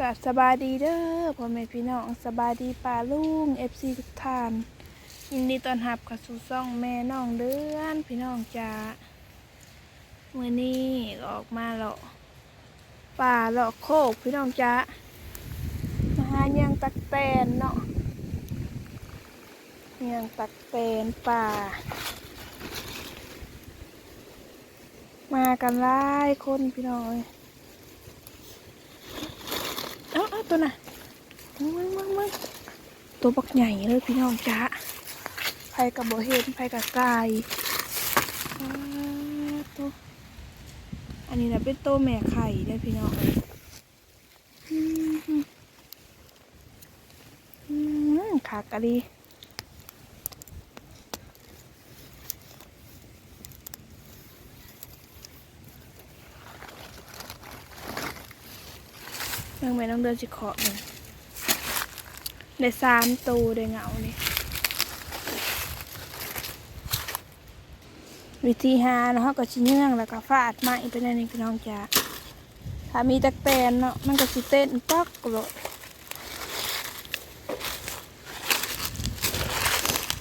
กะสบายดีเด้อพ่อแม่พี่น้องสบายดีป่าลุงเอฟซีทุกท่านยินดีต้อนรับเข้าสู่ซ่องแม่น้องเดือนพี่น้องจ้ามื่อนี้ออกมาเลาะป่าเลาะโคกพี่น้องจ้ามาหาเนียงตักแตนเนาะเนียงตักแตนป่า มากันหลายคนพี่น้องเอ้ย เอาเอา ตัวน่ะมึงมึงมึงตัวบักใหญ่เลยพี่น้องจ้าไผกับบ่เห็นไผกับกายตัวอันนี้นะเป็นตัวแม่ไข่เด้พี่น้องอืมอืมขากะดี ยังไม่ต้องเดินสิเคาะเลยได้สามตัวได้เงานี่วิธีหาเนาะก็ชิ้เนื่องแล้วก็ฟาดไม้ไปในนี้พี่น้องจ้าถ้ามีตะแตนเนาะมันก็สิเต้นป๊อกโลด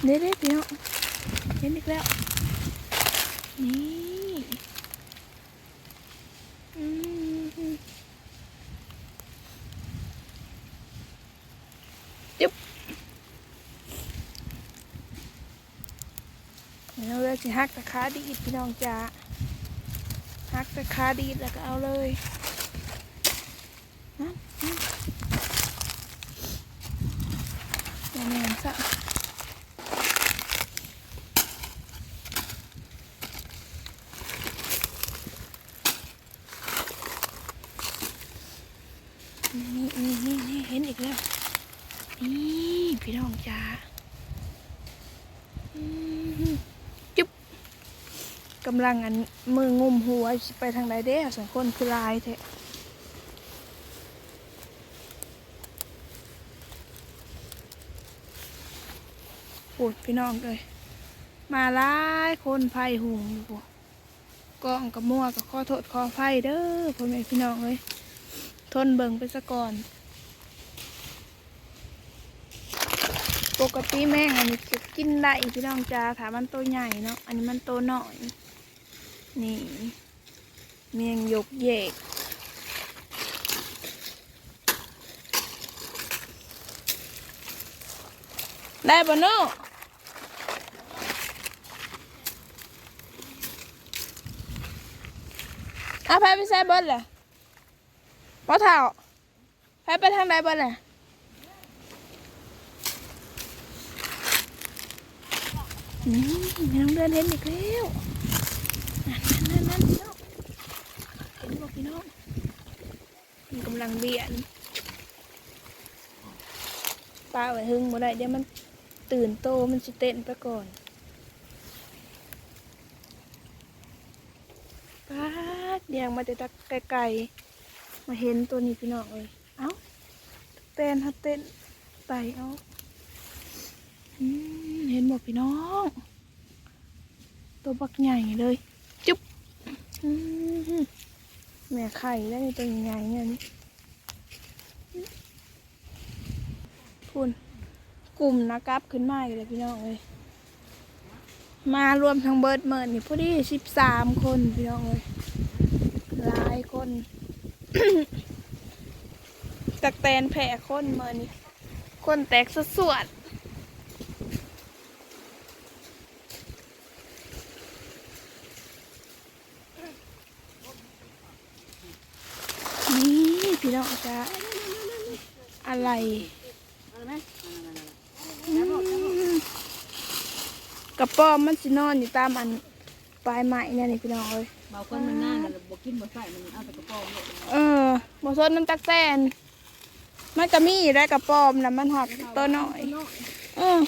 เด้เด้พี่น้องเห็นอีกแล้วนี่อืม จุ๊บ เราเลยสิหักตะขาดีดพี่น้องจ้าหักตะขาดีดแล้วก็เอาเลยนั่นนั่นแมนซะนี่นี่นี่เห็นอีกแล้ว นี่พี่น้องจ้าอืมจุ๊บ กำลังอันมืองุมหัวไปทางใดเด้สองคนคือลายเทะปวดพี่น้องเลย มาหลายคนไผ่หุงอยู่กองกับมั่วกับข้อโทษข้อไผ่เด้อพ่อแม่พี่น้องเลยทนเบิ่งไปซะก่อน ปกติแม่งอันนี้จะกินได้พี่น้องจ้าถามมันตัวใหญ่เนาะ อันนี้มันตัวน้อย นี่ เมียงยกเยก ได้ปะเนาะเอาไปไปใส่เบิร์ดเลยพ่อเท่าไปไปทางใดเบิร์ดเลยนี่น้องเดือนเห็นอีกแล้ว นั่นนั่นนั่นพี่น้องเห็นบอกพี่น้องมันกำลังเบียนป้าไว้หึงบ่ได้เดี๋ยวมันตื่นโตมันสิเต้นไปก่อนป้าเดียงมาแต่ตะไกลๆมาเห็นตัวนี้พี่น้องเลยเอ้าเต้นฮัเต้นไตเอาเห็นบอกพี่น้อง ตัวบักใหญ่เลย แม่ไข่ได้วนี่ตัวใหญ่เนี่ยนี่พูนกลุ่มนักกลับขึ้นมากันเลยพี่น้องเลยมารวมทั้งเบิร์ดเมิร์นี่พอดีสิบสามคนพี่น้องเลยหลายคนตักแตนแผ่คนเมิร์นี่คนแตกสดสวด น้องจ้าอะไรกระป๋อมมันสินอนอยู่ตามอันปลายไม้เนี่ยนี่พี่น้องเอ้ยเบาคนมันง่ายมันบ่กินบ่ใส่มันเอาแต่กระป๋อเออบ่สนน้ำตักแตนมันก็มีอยู่ได้กระป๋อมนะมันหักตัวน้อยเออ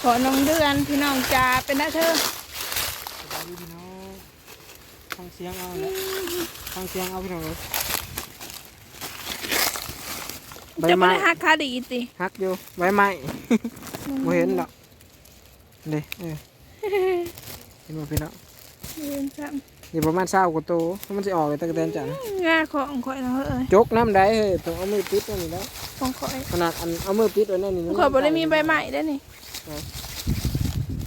ขอน้องเดือนพี่น้องจ้าเป็นนะเธอ ฟังเสียงเอาแล้วฟังเสียงเอาพี่น้องเลยใบจะไม่ไม้ได้หักคาดีสิฮักอยู่ใบไม้บ่เห็นหรอกเด้เออเห็นบ่พี่น้องเรียนซ้ำนี่ประมาณ20กว่าโตมันสิออกเลยตะกะแตนจ้ะนะงาของข่อยเนาะเอ้ยจกน้ำได้เฮ้ยต้องเอามือปิดไว้นี่แล้วของข่อยขนาดอันเอามือปิดไว้แน่นี่ข่อยบ่ได้มีใบใหม่ได้อนี่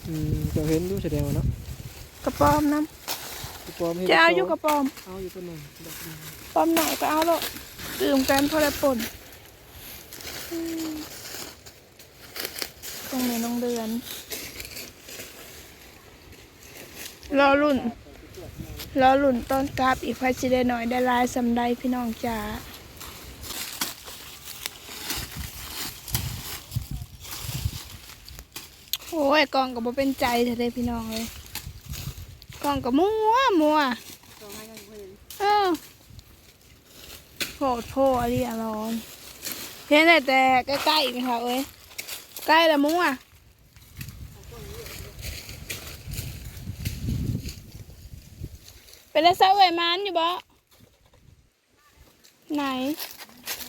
อืมเจะเห็นดูแสดงว่าเนาะ กระป๋อมน้กระ ป๋อมห็นำจะเอาอยู่กระป๋อม เอาอยู่ตัวหนึงดอกหนึ่งป๋อมหน่อยก็เอาแล้วดื่มกันพอได้ป่นอืมตรงนี้น้องเดือน รอรุ่น รอรุ่นต้นกราบอีกพัชิได้หน่อยได้หลายสำได้พี่น้องจ๋าโอ้ยกล่องกับบ่เป็นใจเถอะเด้พี่น้องเลย กล่องกับมัวมัวเออโผดโพอะไรอะร้อนเพียงแต่แต่ใกล้ๆอีกค่ะเอ้ยใกล้ละมัวเป็นแล้วเซาไว้มันอยู่บ่ไหน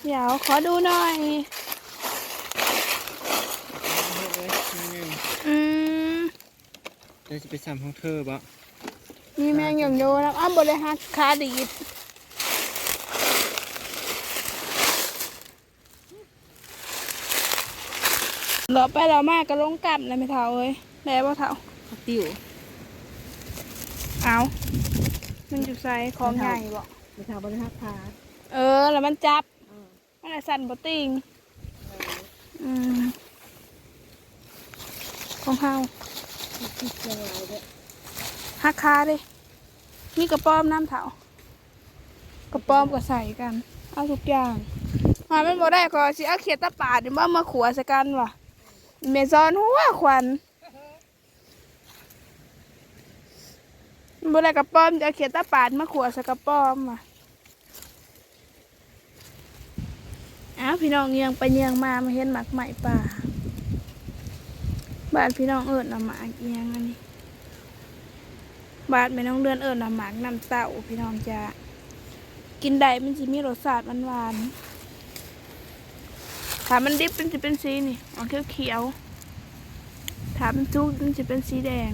เดี๋ยวขอดูหน่อยอืมเดี๋ยวจะไปสั่ของเธอบ่ มีแมงอย่างโยนะอ้าวบริหารคาดีดเราไปเรามากก็ลงกลับเลยไม่เท่าเอ้ยแล้วว่าเท่าผักติ๋วเอามันอยู่ใส่ของใหญ่บ่ไม่ทาบริหักพาเออ แล้วมันจับมันอะสั่นบ่ติงอืมของเฮาคิดยังไงเด้อ หักคาดิมีกระป้อมน้ำเถากระป้อมก็ใส่กัน เอาทุกอย่างมามันบ่ได้ก็สิเอาเขียดตะปาดนี่บ่มาขัวสกันวะเมซอนหัวควันบ่ได้กระป้อมจะเอาเขียดตะปาดมาขัวสกระป้อมว่ะอ้าวพี่น้องเงียงไปเงียงมามาเห็นหมักใหม่ป่าบ้านพี่น้องเอิญเอาหมากเอียงอันนี้ บาดไม่น้องเดือนเอิญน้ำหมากน้ำเต้าพี่น้องจะกินได้มันจะมีรสชาติหวานๆถ้ามันดิบมันจะเป็นสีนี่ออกเขียวๆถ้ามันสุกมันจะเป็นสีแดง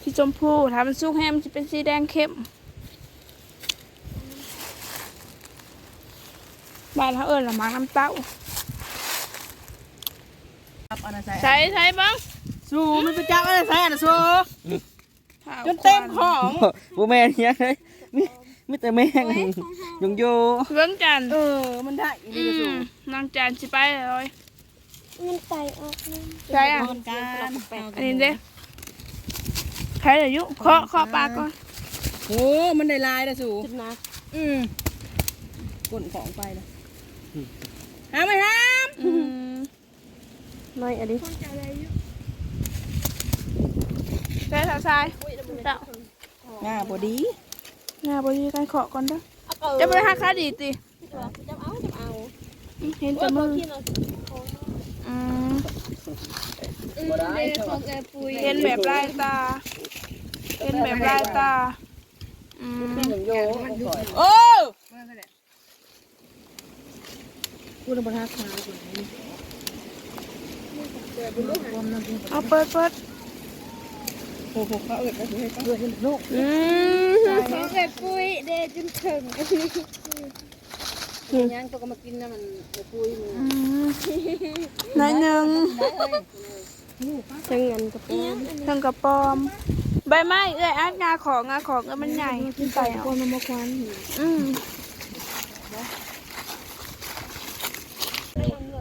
สีชมพูถ้ามันสุกแห้งมันจะเป็นสีแดงเข้มบ้านเขาเอิญน้ำหมากน้ำเต้าครับอันนั้นใส่ใส่ใส่บ้างสู้มันไปจับอันนั้นใส่อันนั้นสู้ข้าว จนเต็มของบ่แม่นยังเลยมีมีแต่แม่งยงโยเรื่องจันทร์เออ มันได้อีอืนี่ก็สู้มนางจันทร์สิไปเลยมันไตออกเลยใช่อะนอนกันอันนี้เด้ใครอายุเคาะเคาะปากก่อนโอ้มันได้ลายนะสู้จุดนะอืมกดของไปเลยห้ามไหมห้ามอืมน้อยอันนี้ ใช่สาวชายเจ้าหน้าบดีงาบริการเคาะก่อนเด้อจะบริหารค่าดีติจะเอาจะเอาเห็นแต่มือที่เราอืมเด็กของแกปุยเห็นแบบลายตาเห็นแบบลายตาอืมโอ้พูดบนทักทายก่อนเอาเปิดเปิด โอ้โหเขาเอิดแล้วให้เขาเอิดลูกอืมของแกปุยเด็กจนถึงยังตัวก็มากินนะมันปุยออืมหน่อยหนึ่งทั้งเงินกับปุยทั้งกระปอม ใบไม้เอ้ยอัดงาของงาของเอ้ยมันใหญ่ขึ้นไปเอาคนมาควันอืม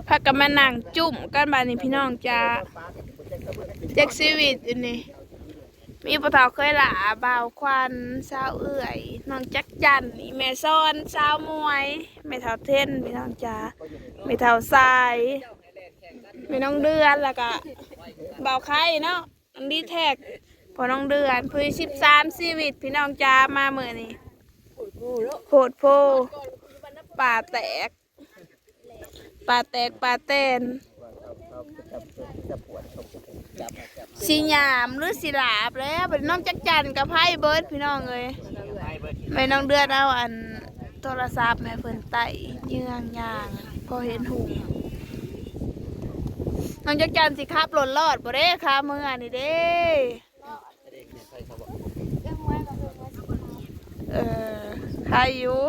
พักกันมานั่งจุ่มกันบานนี้พี่น้องจ้าเจ็กซีวิตอันนี้ มีปะเทาเคยหลาบ่าวควันสาวเอื่อยน้องจักจันนี่แม่ซ้อนสาวมวยแม่เท่าเท่นพี่น้องจ้าแม่เท่าทรายแม่น้องเดือนแล้วก็บ่าวไข่เนาะน้องดีแท็กพอน้องเดือนพื้นสิบสามชีวิตพี่น้องจ้ามาเมื่อนี้โพดโพป่าแตกป่าแตกป่าแตน สีหยามหรือสีหลาบแล้วเป็นน้องจักจันกับไพ่เบิร์ดพี่น้องเลยไม่น้องเดือนเอาอันโทรศัพท์แม่เพิ่นไต่เยื่องยางพอเห็นหูน้องจักจันสิครับหล่นรอดบ่เด้ค่ะมืออันนี้เด้เออใครอยู่